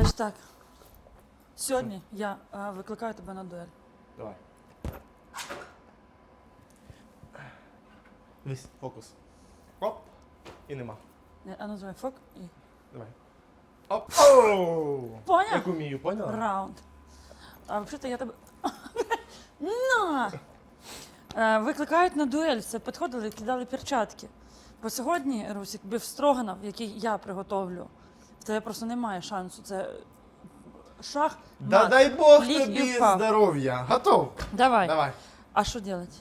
Значить так. Сьогодні я е, викликаю тебе на дуель. Давай. Дивись, фокус. Оп. І нема. Ні, А ну давай фок і. Давай. Оп. Оу! Поняв? Як умію, поняла? Раунд. А взагалі-то я тебе. На! Е, Викликають на дуель, все підходили, кидали перчатки. Бо сьогодні, Русік, бив строганов, який я приготовлю. В тебе просто немає шансу. Це шах. Да мат. дай Бог Ліг і тобі впав. здоров'я. Готов? Давай. Давай. А що робити?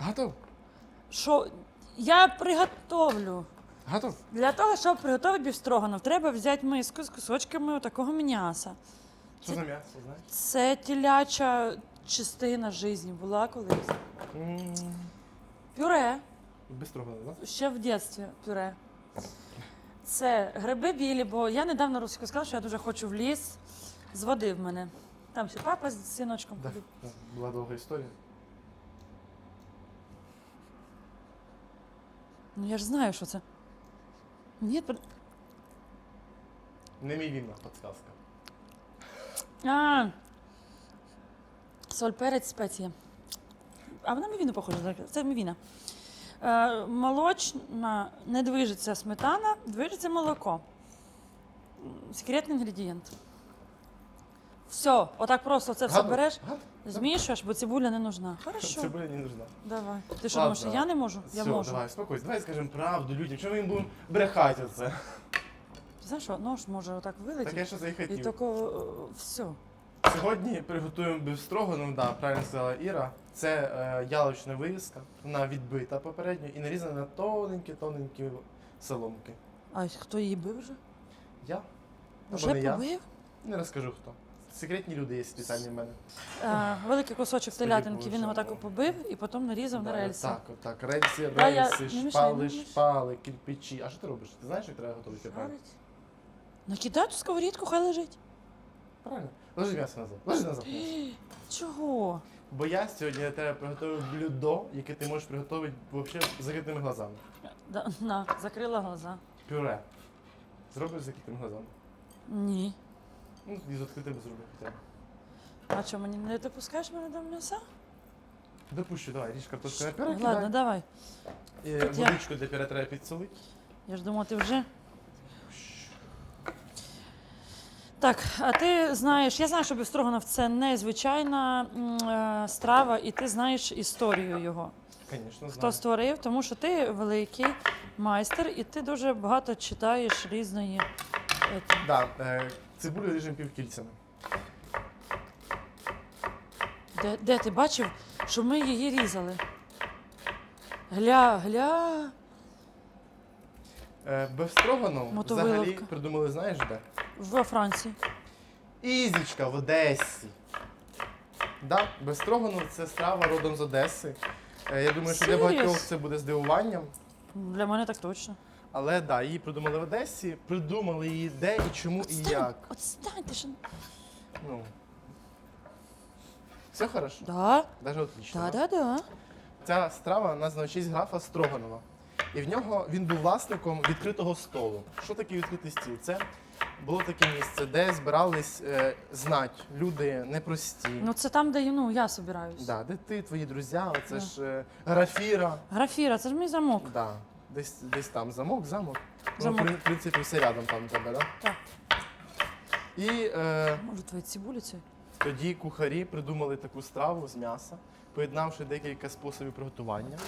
Готов? Що? Я приготовлю. Готов? Для того, щоб приготувати бівстроганов, треба взяти миску з кусочками такого м'яса. Що за м'ясо, знаєш? Це тіляча частина житті була колись. М, Пюре, Бистро головне, да? ще в дитинстві пюре. Це гриби білі, бо я недавно Русіку сказала, що я дуже хочу в ліс. Зводив мене. Там ще папа з синочком Да. ходив. да, Була довга історія. Ну я ж знаю, що це. Ні, под- Не мій вінна підсказка. А, соль, перець, спеція. А вона мівіну похожа. так, Це мівіна. Е, молочна, не движеться сметана, движеться молоко. Секретний інгредієнт. Все, отак просто це все береш, змішуєш, бо цибуля не нужна. Хорошо. Цибуля не нужна. Давай. Ти що думаєш, я не можу? Я Все, можу. давай, спокойся. Давай скажемо правду людям. Чому ми їм будемо брехати оце? Знаєш, що нож може отак Так вилетіти. я що і тільки е, все. Сьогодні приготуємо бифстрогану, да, правильно сказала Іра. Це е, яловична вивіска, вона відбита попередньо і нарізана на тоненькі-тоненькі соломки. А хто її бив вже? Я? Або Вже не я? побив? Не розкажу хто. Секретні люди є спеціальні в мене. Е, великий кусочок телятинки, він його так побив і потім нарізав на Да, рельси. Так, отак. Рельси, Да, я- рельси, не мішай, шпали, не мішай. шпали, кирпичі. А що ти робиш? Ти знаєш, як треба готувати правильно? Накидай ту сковорідку, хай лежить. Правильно? Ложи м'ясо назад. Ложи назад. м'ясо. Чого? Бо я сьогодні для тебе приготую блюдо, яке ти можеш приготувати взагалі з закритими глазами. Да, на, закрила глаза. Пюре. Зробиш з закритими глазами. Ні. Ну, і з відкритими зроби хоча б. А що, мені не допускаєш мене до м'яса? Допущу, давай, ріж картошку на пюре, Ладно, кидай. давай. Я- водичку для пюре треба підсолити. Я ж думала, ти вже. Так, а ти знаєш, я знаю, що Бістроганов це незвичайна м, е, страва, і ти знаєш історію його. Звісно, Хто знаю. створив, тому що ти великий майстер, і ти дуже багато читаєш різної. е, Да, е, цибулю ріжемо півкільцями. Де, де ти бачив, що ми її різали? Гля, гля. Е, Бефстрогану Мотовиловка. взагалі придумали, знаєш де? Во Франції. Ізічка в Одесі. Да, Бефстрогану це страва родом з Одеси. Е, Я думаю, що для Серйозно? багатьох це буде здивуванням. Для мене так точно. Але да, її придумали в Одесі, придумали її де і чому і як. Отстань, ти ж. Ну. Все хорошо? Да, Даже отлично. да, да, да. Ця страва названа в честь графа Строганова. І в нього він був власником відкритого столу. Що таке відкритий стіл? Це було таке місце, де збирались е, знать люди непрості. Ну це там, де ну, я собираюсь. Да, де ти, твої друзі, оце Да. ж е, графіра. Графіра, це ж мій замок. Да. Десь, десь там замок, замок. Замок. Ну, в принципі, все рядом там у тебе, да? Так. І е, Може, твої цибулі ці? тоді кухарі придумали таку страву з м'яса, поєднавши декілька способів приготування.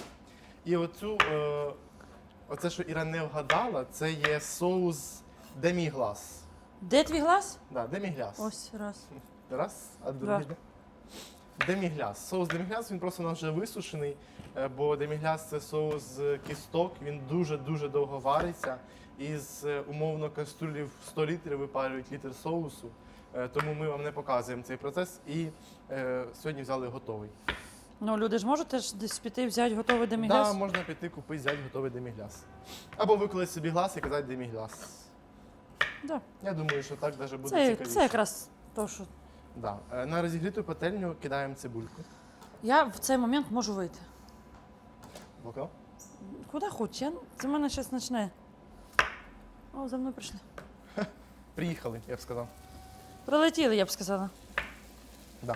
І оцю, е, оце, що Іра не вгадала, це є соус деміглас. Де твій глаз? Да, демігляс. Ось раз. Раз, а другий де? Демігляс. Соус демігляс, він просто у нас вже висушений, е, бо демігляс це соус з кісток, він дуже-дуже довго вариться. І з е, умовно каструлі в 100 літрів випарюють літр соусу. Е, Тому ми вам не показуємо цей процес і е, сьогодні взяли готовий. Ну, люди ж можуть теж десь піти взяти готовий Так, да, можна піти купити, взяти готовий демігляс. Або викласти собі глас і казати демігляс. Да. Я думаю, що так навіть буде Це, цікавіше. це якраз то, що. Да. Е, На розігріту пательню кидаємо цибульку. Я в цей момент можу вийти. Бокал. Куди хоч? Я... Це в мене щось почне. О, за мною прийшли. Приїхали, я б сказав. Прилетіли, я б сказала. Да.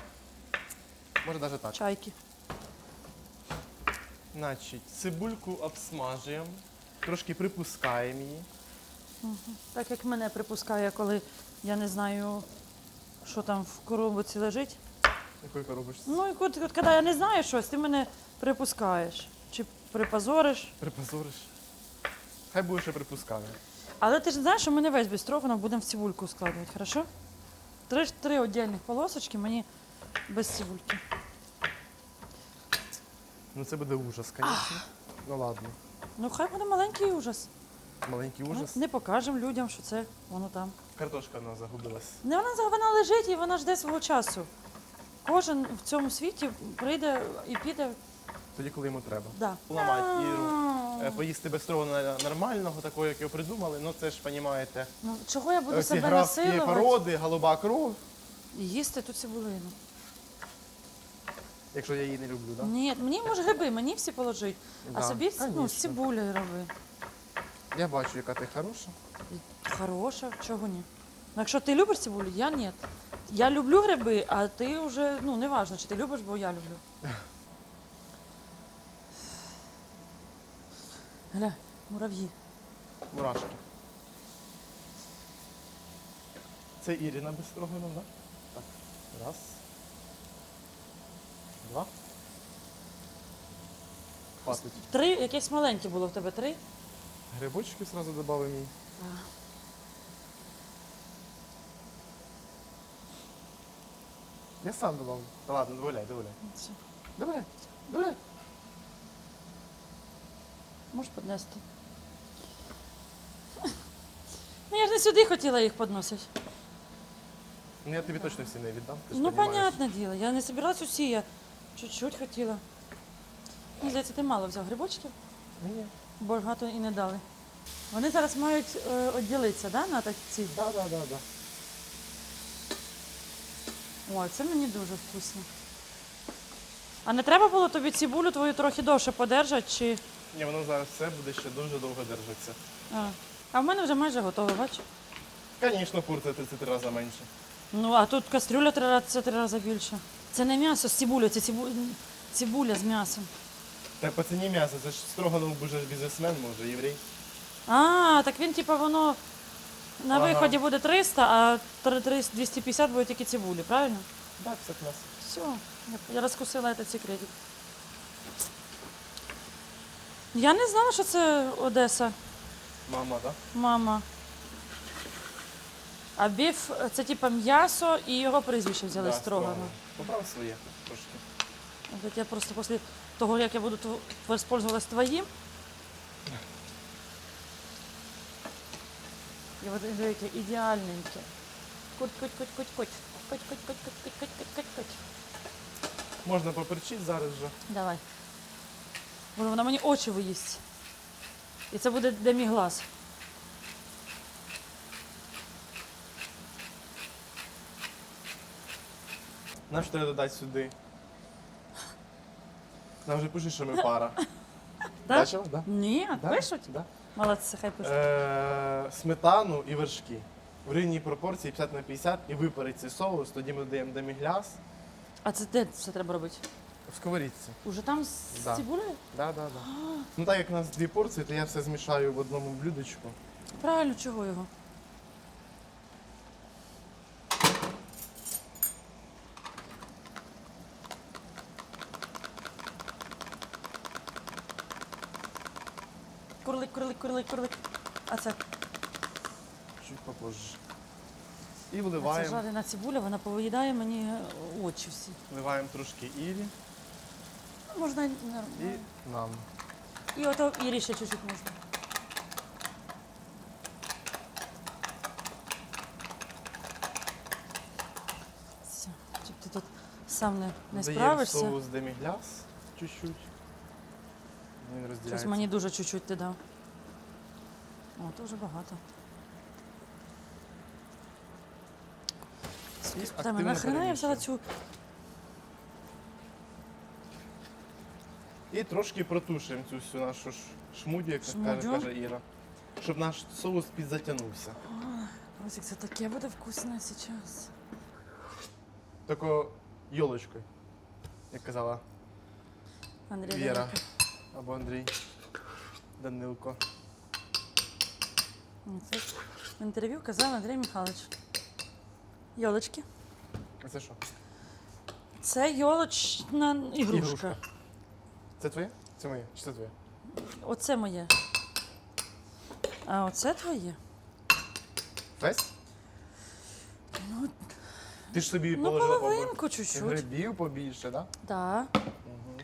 Може навіть так. Чайки. Значить, цибульку обсмажуємо, трошки припускаємо її. Так як мене припускає, коли я не знаю, що там в коробці лежить. Якою коробочці? Ну, і от, от коли я не знаю щось, ти мене припускаєш. Чи припозориш. Припозориш. Хай буде ще припускає. Але ти ж знаєш, що ми не весь без будемо в цибульку складувати, хорошо? Три, три віддільних полосочки мені без цибульки. Ну це буде ужас, звісно. Ну ладно. Ну, хай буде маленький ужас. Маленький Ми ужас. не покажемо людям, що це воно там. Картошка в нас загубилась. Не вона, вона лежить і вона жде свого часу. Кожен в цьому світі прийде і піде. Тоді, коли йому треба. Да. Ламать Іру. Е, Поїсти без строгана нормального, такого, як його придумали. Ну це ж, розумієте, Ну, чого я буду ці себе насилувати породи, голуба кров. і їсти ту цибулину? Якщо я її не люблю, так? Ні, мені може гриби, мені всі положить. А Да, собі ну, конечно. цибулею роби. Я бачу, яка ти хороша. Хороша, чого ні? Ну, якщо ти любиш цибулю, я ні. Я люблю гриби, а ти вже, ну, не важно, чи ти любиш, бо я люблю. Гля, мурав'ї. Мурашки. Це Ірина без строгану, так? Так. Раз. Два. Хватить. Три, якесь маленьке було в тебе три. Грибочки одразу додамо їй. Я сам додав. Та ладно, дозволяй, дозволяй. Все. Давай, давай. Можеш піднести? Ну я ж не сюди хотіла їх підносити. Ну я тобі точно всі не віддам. ти ж Ну, понімаєш. понятне діло, я не збиралась усі, я чуть-чуть хотіла. Мені здається, ти мало взяв грибочків, Ні. Багато і не дали. Вони зараз мають е, відділитися, да, на такі? Да, да, да, да. Ой, це мені дуже вкусно. А не треба було тобі цибулю твою трохи довше подержати, чи. Ні, воно зараз все буде ще дуже довго держатися. А, а в мене вже майже готове, бач? Звісно, порція 33 рази менше. Ну, а тут кастрюля три рази, це три рази більше. Це не м'ясо з цибулею, це цибу... цибуля з м'ясом. Так по ціні м'яса, це ж Строганов буде бізнесмен, може, єврей. А, так він, типа, воно на Ага. виході буде 300, а 300 250 буде тільки цибулі, правильно? Так, все клас. Все, я, я розкусила этот секретик. Я не знала, що це Одеса, Мама, так? мама. А біф це типа м'ясо і його прізвище взяли Да, строгано. Поправ своє трошки. От я просто після того, як я буду воспользовалась твоїм. І от яке ідеальненьке. Куть, куть, куть, куть, куть. Куть, куть, куть, куть, куть, куть, куть, куть, куть. Можна поперчити зараз вже. Давай. Бо вона мені очі виїсть. І це буде де мій глаз. Ж треба додати сюди. Нам вже пишуть, що ми пара. Да? Да? Ні, Да? пишуть? Да. Молодці, хай пишуть. Е, сметану і вершки. В рівній пропорції 50 на 50 і випарить цей соус, тоді ми додаємо демігляс А це де це треба робити? в сковорідці. Уже там з Да. цибулею? Да, да, да. Ну так як у нас дві порції, то я все змішаю в одному блюдечку. Правильно, чого його? Курлик, курлик, курлик. А це, Чуть попозже. І а це вливаємо, жарена цибуля, вона повиїдає мені е, очі всі. вливаємо трошки ірі Ну, Можна і, нам. і ото Ірі ще чуть-чуть можна. Все, щоб ти тут сам не, не Додаємо справишся. соус демігляс чуть-чуть. Він Щось розділяється. мені дуже чуть-чуть ти дав. О, то вже багато. Нахрена я взяла цю. І трошки протушуємо цю всю нашу ш- шмудю, як каже, Шмудю? каже Іра. Щоб наш соус підзатягнувся. Русик, це таке буде вкусне зараз. Тако йолочкою, як казала Андрій Віра або Андрій Данилко. Це в інтерв'ю казав Андрій Михайлович. Йолочки. А це що? Це йолочна ігрушка. Ігрушка. Це твоє? Це моє? Чи це твоє? Оце моє. А оце твоє. Весь? Ну, Ти ж собі ну положила половинку чуть-чуть. Грибів побільше, так? Да. Угу.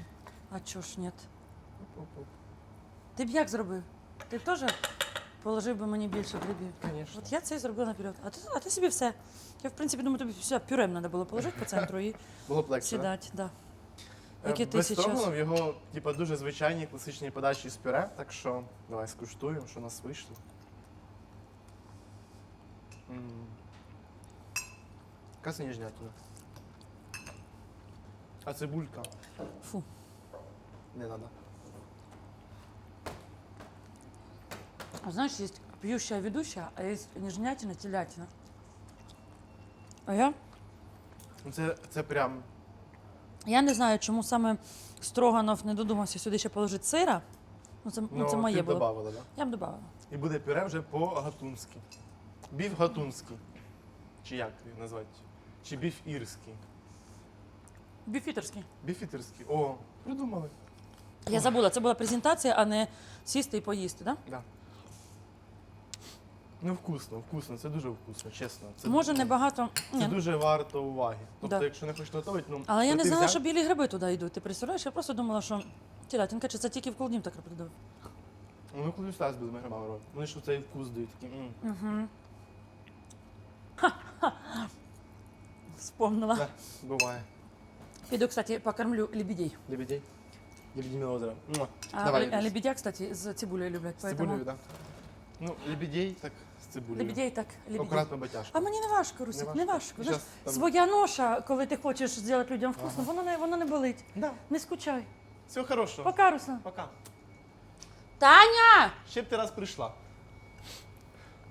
А чого ж ні? Ти б як зробив? Ти б теж положив би мені більше грибів. Звісно. От я це і зробила наперед. А ти, а ти собі все. Я, в принципі, думаю, тобі все пюрем треба було положити по центру і Було б легше. да? сідати. Да. Е, Яке ти Без сейчас? строганов його типа, дуже звичайні класичні подачі з пюре, так що давай скуштуємо, що у нас вийшло. М. Яка сніжнятина. А цибулька Фу. не треба. Знаешь, есть пьющая ведущая, а есть нежнятина, телятина. А я? Ну, Це, це прям Я не знаю, чому саме Строганов не додумався сюди ще положити сира. Ну, це, ну, ну, це моє ти було. добавила, да? Я б додавала. І буде пюре вже по-гатунськи. Біф гатунський. Чи як його назвати? Чи біф ірський? Біфітерський. Біфітерський. О, придумали. Я забула, це була презентація, а не сісти і поїсти, так? Да. Ну, вкусно, вкусно, це дуже вкусно, чесно. Це, Може, небагато. це Ні. дуже варто уваги. Тобто, Да. якщо не хочеш готувати, ну. Але я не ти знала, взяв- що білі гриби туди йдуть. Ти представляєш? Я просто думала, що телятинка, чи це тільки в колднім так придав. Ну, коли стас будемо грибами робити. Вони ж цей вкус дають такий. м. Угу. Вспомнила. Да, буває. Піду, кстати, покормлю лебедей. Лебедей. Лебедине озеро. Муа. А, Давай, ле- а лебедя, кстати, з цибулею люблять. З поэтому- цибулею. Да. Ну, лебедей, так, цибулею. Лебедей так. Акуратно батяшка. А мені не важко, Русик, не важко. Знаєш, Щас там- Своя ноша, коли ти хочеш зробити людям вкусно, воно не, воно не болить. Да. Не скучай. Всього хорошого. Пока, Руслан. Пока. Таня! Ще б ти раз прийшла.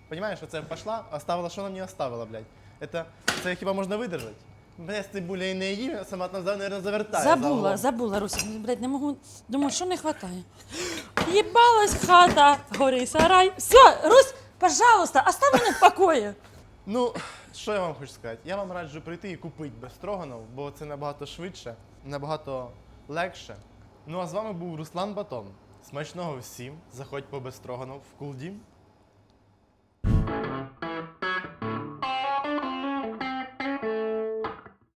Понимаєш, оце пішла, оставила, що вона мені оставила, блядь. Это, це хіба можна видержати? Без цибуля і не їм, сама там, наверное, завертає. Забула, углом. забула, Русик. Блядь, не можу. Думаю, що не хватає. Єбалась хата, гори сарай. Все, Русь, пожалуйста, оставь мене в покої. Ну, що я вам хочу сказати? Я вам раджу прийти і купити без строганов, бо це набагато швидше, набагато легше. Ну а з вами був Руслан Батон. Смачного всім. Заходь по без строганов в Кулдім.